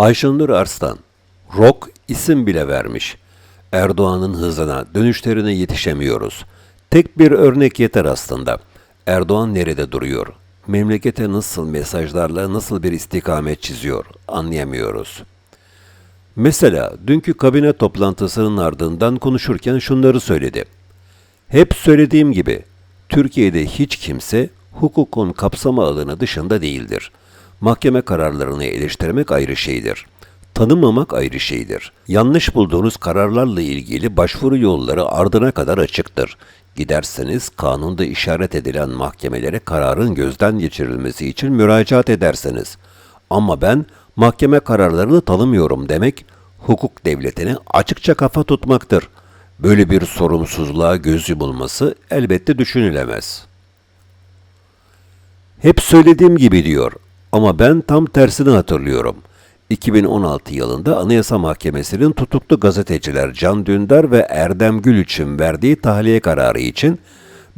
Ayşenur Arslan, Rock isim bile vermiş. Erdoğan'ın hızına, dönüşlerine yetişemiyoruz. Tek bir örnek yeter aslında. Erdoğan nerede duruyor? Memlekete nasıl mesajlarla nasıl bir istikamet çiziyor? Anlayamıyoruz. Mesela dünkü kabine toplantısının ardından konuşurken şunları söyledi. Hep söylediğim gibi Türkiye'de hiç kimse hukukun kapsama alanı dışında değildir. Mahkeme kararlarını eleştirmek ayrı şeydir. Tanımamak ayrı şeydir. Yanlış bulduğunuz kararlarla ilgili başvuru yolları ardına kadar açıktır. Giderseniz kanunda işaret edilen mahkemelere kararın gözden geçirilmesi için müracaat ederseniz. Ama ben mahkeme kararlarını tanımıyorum demek hukuk devletine açıkça kafa tutmaktır. Böyle bir sorumsuzluğa göz yumulması elbette düşünülemez. Hep söylediğim gibi diyor ama ben tam tersini hatırlıyorum. 2016 yılında Anayasa Mahkemesi'nin tutuklu gazeteciler Can Dündar ve Erdem Gül için verdiği tahliye kararı için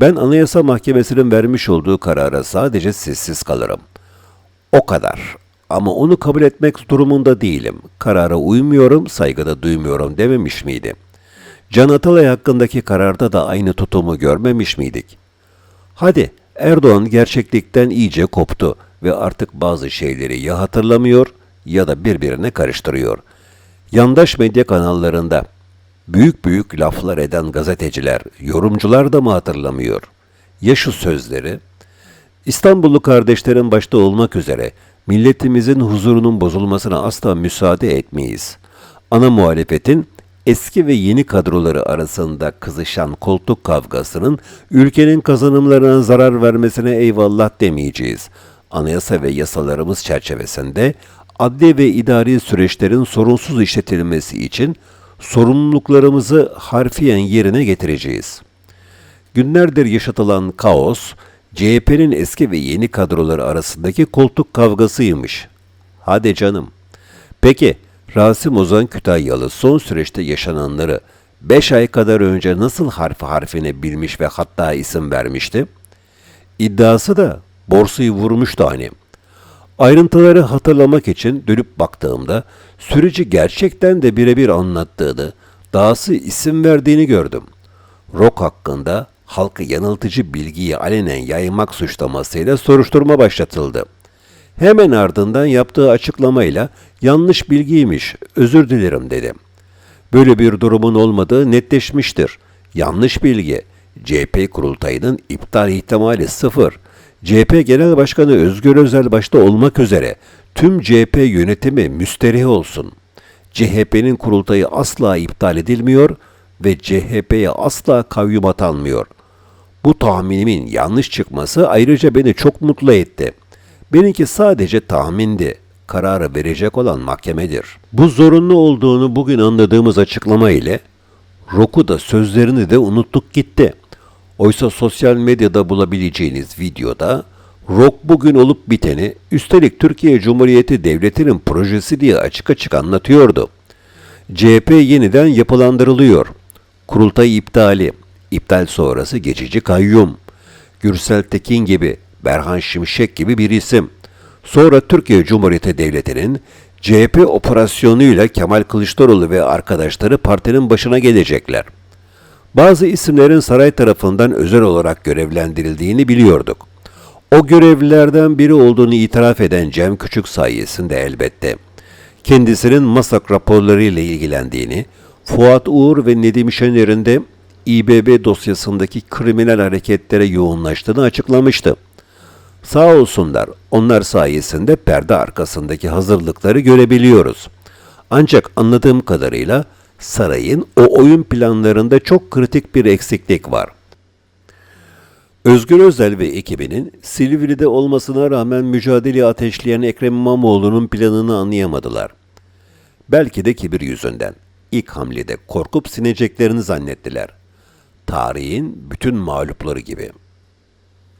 ben Anayasa Mahkemesi'nin vermiş olduğu karara sadece sessiz kalırım. O kadar. Ama onu kabul etmek durumunda değilim. Karara uymuyorum, saygıda duymuyorum dememiş miydi? Can Atalay hakkındaki kararda da aynı tutumu görmemiş miydik? Hadi Erdoğan gerçeklikten iyice koptu ve artık bazı şeyleri ya hatırlamıyor ya da birbirine karıştırıyor. Yandaş medya kanallarında büyük büyük laflar eden gazeteciler, yorumcular da mı hatırlamıyor? Ya şu sözleri? İstanbullu kardeşlerin başta olmak üzere milletimizin huzurunun bozulmasına asla müsaade etmeyiz. Ana muhalefetin eski ve yeni kadroları arasında kızışan koltuk kavgasının ülkenin kazanımlarına zarar vermesine eyvallah demeyeceğiz. Anayasa ve yasalarımız çerçevesinde adli ve idari süreçlerin sorunsuz işletilmesi için sorumluluklarımızı harfiyen yerine getireceğiz. Günlerdir yaşatılan kaos, CHP'nin eski ve yeni kadroları arasındaki koltuk kavgasıymış. Hadi canım. Peki, Rasim Ozan Kütahyalı son süreçte yaşananları 5 ay kadar önce nasıl harfi harfine bilmiş ve hatta isim vermişti? İddiası da borsayı vurmuştu hani. Ayrıntıları hatırlamak için dönüp baktığımda süreci gerçekten de birebir anlattığını, dahası isim verdiğini gördüm. Rock hakkında halkı yanıltıcı bilgiyi alenen yaymak suçlamasıyla soruşturma başlatıldı. Hemen ardından yaptığı açıklamayla yanlış bilgiymiş, özür dilerim dedi. Böyle bir durumun olmadığı netleşmiştir. Yanlış bilgi. CHP kurultayının iptal ihtimali sıfır. CHP Genel Başkanı Özgür Özel başta olmak üzere tüm CHP yönetimi müsterih olsun. CHP'nin kurultayı asla iptal edilmiyor ve CHP'ye asla kayyum atanmıyor. Bu tahminimin yanlış çıkması ayrıca beni çok mutlu etti. Benimki sadece tahmindi. Kararı verecek olan mahkemedir. Bu zorunlu olduğunu bugün anladığımız açıklama ile Roku da sözlerini de unuttuk gitti. Oysa sosyal medyada bulabileceğiniz videoda Rock bugün olup biteni üstelik Türkiye Cumhuriyeti Devleti'nin projesi diye açık açık anlatıyordu. CHP yeniden yapılandırılıyor. Kurultay iptali, iptal sonrası geçici kayyum. Gürsel Tekin gibi, Berhan Şimşek gibi bir isim. Sonra Türkiye Cumhuriyeti Devleti'nin CHP operasyonuyla Kemal Kılıçdaroğlu ve arkadaşları partinin başına gelecekler. Bazı isimlerin saray tarafından özel olarak görevlendirildiğini biliyorduk. O görevlilerden biri olduğunu itiraf eden Cem Küçük sayesinde elbette. Kendisinin masak raporlarıyla ilgilendiğini, Fuat Uğur ve Nedim Şener'in de İBB dosyasındaki kriminal hareketlere yoğunlaştığını açıklamıştı. Sağ olsunlar, onlar sayesinde perde arkasındaki hazırlıkları görebiliyoruz. Ancak anladığım kadarıyla sarayın o oyun planlarında çok kritik bir eksiklik var. Özgür Özel ve ekibinin Silivri'de olmasına rağmen mücadeleyi ateşleyen Ekrem İmamoğlu'nun planını anlayamadılar. Belki de kibir yüzünden. İlk hamlede korkup sineceklerini zannettiler. Tarihin bütün mağlupları gibi.''